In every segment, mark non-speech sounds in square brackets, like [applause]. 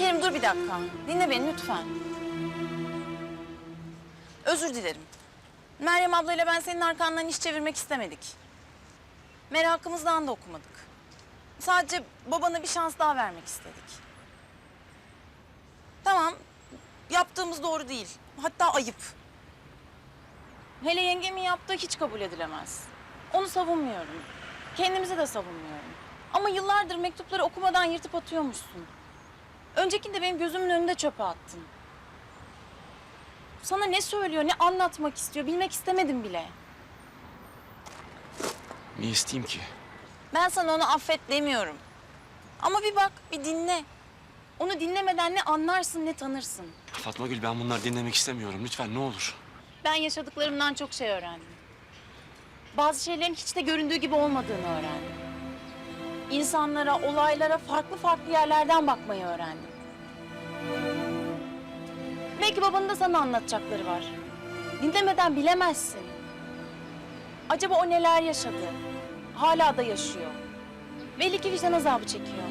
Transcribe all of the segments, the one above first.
bir dakika. Dinle beni lütfen. Özür dilerim. Meryem ablayla ben senin arkandan iş çevirmek istemedik. Merakımızdan da okumadık. Sadece babana bir şans daha vermek istedik. Tamam, yaptığımız doğru değil. Hatta ayıp. Hele yengemin yaptığı hiç kabul edilemez. Onu savunmuyorum. Kendimizi de savunmuyorum. Ama yıllardır mektupları okumadan yırtıp atıyormuşsun. Öncekinde benim gözümün önünde çöpe attın. Sana ne söylüyor, ne anlatmak istiyor bilmek istemedim bile. Niye isteyeyim ki? Ben sana onu affet demiyorum. Ama bir bak, bir dinle. Onu dinlemeden ne anlarsın ne tanırsın. Fatma Gül ben bunları dinlemek istemiyorum. Lütfen ne olur. Ben yaşadıklarımdan çok şey öğrendim. Bazı şeylerin hiç de göründüğü gibi olmadığını öğrendim. İnsanlara, olaylara farklı farklı yerlerden bakmayı öğrendim. Belki babanın da sana anlatacakları var. Dinlemeden bilemezsin. Acaba o neler yaşadı? Hala da yaşıyor. Belli ki vicdan azabı çekiyor.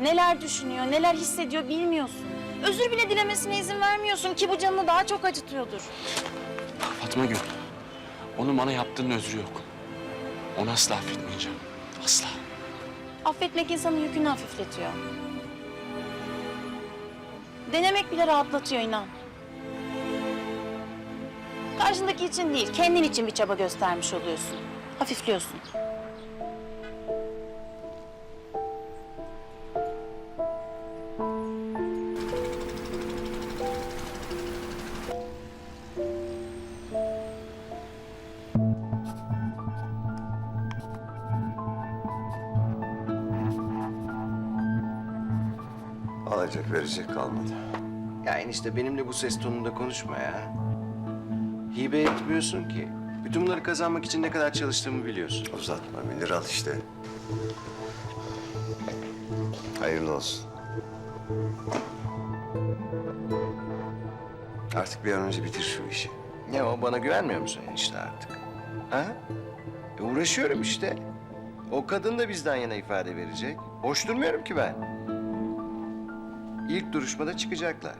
Neler düşünüyor, neler hissediyor bilmiyorsun. Özür bile dilemesine izin vermiyorsun ki bu canını daha çok acıtıyordur. Fatma Gül. Onun bana yaptığının özrü yok. Onu asla affetmeyeceğim. Asla. Affetmek insanın yükünü hafifletiyor. Denemek bile rahatlatıyor inan. Karşındaki için değil, kendin için bir çaba göstermiş oluyorsun. Hafifliyorsun. Alacak verecek kalmadı. Ya enişte benimle bu ses tonunda konuşma ya. Hibe etmiyorsun ki. Bütün bunları kazanmak için ne kadar çalıştığımı biliyorsun. Uzatma Münir al işte. Hayırlı olsun. Artık bir an önce bitir şu işi. Ne o bana güvenmiyor musun enişte artık? Ha? E uğraşıyorum işte. O kadın da bizden yana ifade verecek. Boş durmuyorum ki ben. İlk duruşmada çıkacaklar.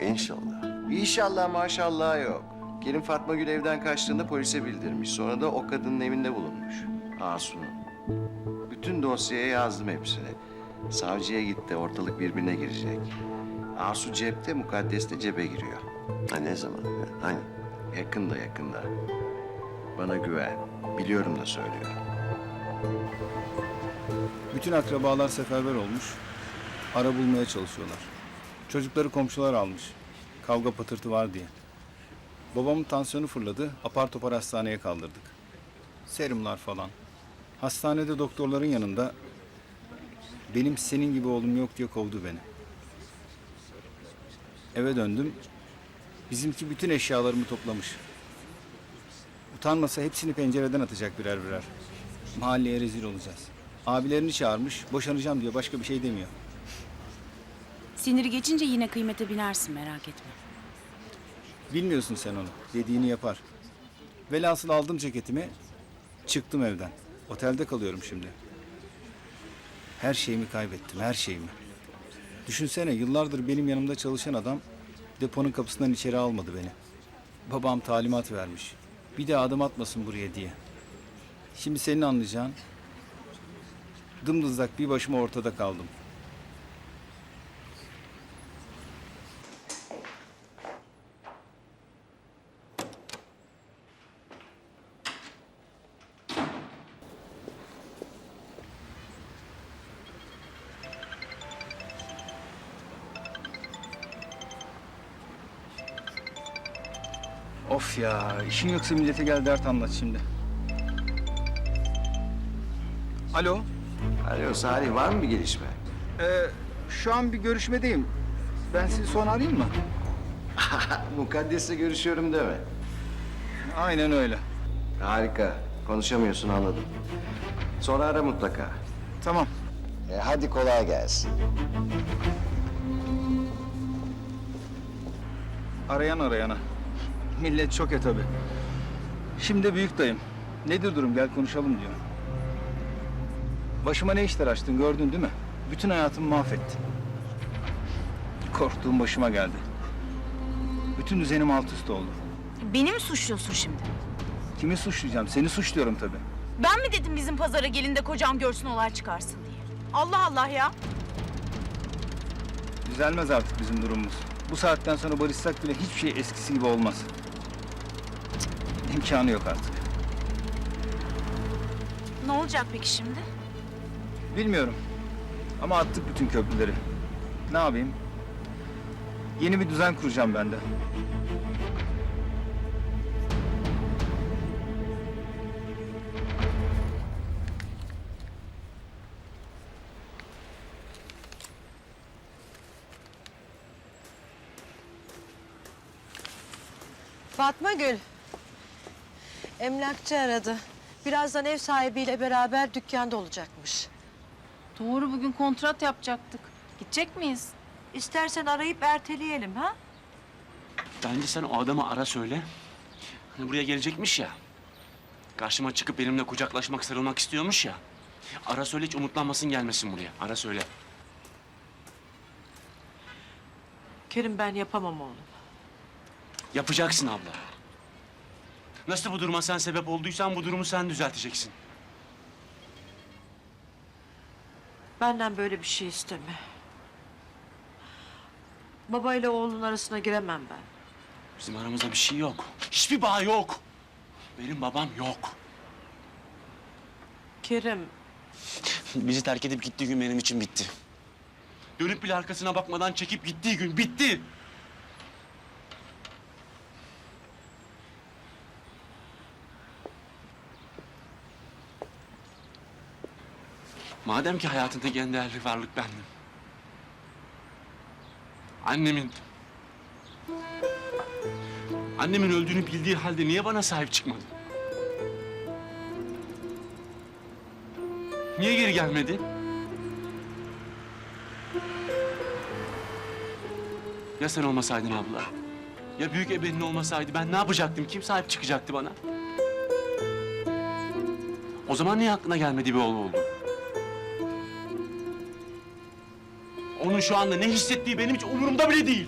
İnşallah. İnşallah maşallah yok. Kerim Fatma Gül evden kaçtığında polise bildirmiş. Sonra da o kadının evinde bulunmuş. Asu'nun. Bütün dosyaya yazdım hepsini. Savcıya gitti. Ortalık birbirine girecek. Asu cepte, mukaddes de cebe giriyor. Ha ne zaman? Hani? Yakında yakında. Bana güven. Biliyorum da söylüyorum. Bütün akrabalar seferber olmuş. Ara bulmaya çalışıyorlar. Çocukları komşular almış. Kavga patırtı var diye. Babamın tansiyonu fırladı. Apar topar hastaneye kaldırdık. Serumlar falan. Hastanede doktorların yanında benim senin gibi oğlum yok diye kovdu beni. Eve döndüm. Bizimki bütün eşyalarımı toplamış. Utanmasa hepsini pencereden atacak birer birer. Mahalleye rezil olacağız. Abilerini çağırmış, boşanacağım diyor. Başka bir şey demiyor. Siniri geçince yine kıymete binersin merak etme. Bilmiyorsun sen onu. Dediğini yapar. Velhasıl aldım ceketimi, çıktım evden. Otelde kalıyorum şimdi. Her şeyimi kaybettim, her şeyimi. Düşünsene yıllardır benim yanımda çalışan adam deponun kapısından içeri almadı beni. Babam talimat vermiş. Bir daha adım atmasın buraya diye. Şimdi senin anlayacağın dımdızlak bir başıma ortada kaldım. Of ya, işin yoksa millete gel dert anlat şimdi. Alo, Alo Salih var mı bir gelişme? ee, şu an bir görüşmedeyim. Ben sizi sonra arayayım mı? [laughs] Mukaddes'le görüşüyorum deme. Aynen öyle. Harika. Konuşamıyorsun anladım. Sonra ara mutlaka. Tamam. E, hadi kolay gelsin. Arayan arayana. Millet çok e tabi. Şimdi büyük dayım. Nedir durum gel konuşalım diyor. Başıma ne işler açtın gördün değil mi? Bütün hayatımı mahvettin. Korktuğum başıma geldi. Bütün düzenim alt üst oldu. Beni mi suçluyorsun şimdi? Kimi suçlayacağım? Seni suçluyorum tabii. Ben mi dedim bizim pazara gelin de kocam görsün olay çıkarsın diye? Allah Allah ya. Düzelmez artık bizim durumumuz. Bu saatten sonra barışsak bile hiçbir şey eskisi gibi olmaz. İmkanı yok artık. Ne olacak peki şimdi? Bilmiyorum. Ama attık bütün köprüleri. Ne yapayım? Yeni bir düzen kuracağım ben de. Fatma Gül. Emlakçı aradı. Birazdan ev sahibiyle beraber dükkanda olacakmış. Doğru bugün kontrat yapacaktık. Gidecek miyiz? İstersen arayıp erteleyelim ha? Bence sen o adamı ara söyle. Hani buraya gelecekmiş ya. Karşıma çıkıp benimle kucaklaşmak, sarılmak istiyormuş ya. Ara söyle hiç umutlanmasın gelmesin buraya. Ara söyle. Kerim ben yapamam oğlum. Yapacaksın abla. Nasıl bu duruma sen sebep olduysan bu durumu sen düzelteceksin. Benden böyle bir şey isteme. Babayla oğlun arasına giremem ben. Bizim aramızda bir şey yok. Hiçbir bağ yok. Benim babam yok. Kerim Bizi terk edip gittiği gün benim için bitti. Dönüp bile arkasına bakmadan çekip gittiği gün bitti. Madem ki hayatındaki en değerli varlık bendim. Annemin... Annemin öldüğünü bildiği halde niye bana sahip çıkmadı? Niye geri gelmedi? Ya sen olmasaydın abla? Ya büyük ebenin olmasaydı ben ne yapacaktım? Kim sahip çıkacaktı bana? O zaman niye aklına gelmedi bir oğlu oldu? Onun şu anda ne hissettiği benim hiç umurumda bile değil.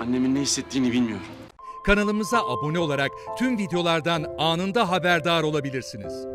Annemin ne hissettiğini bilmiyorum. Kanalımıza abone olarak tüm videolardan anında haberdar olabilirsiniz.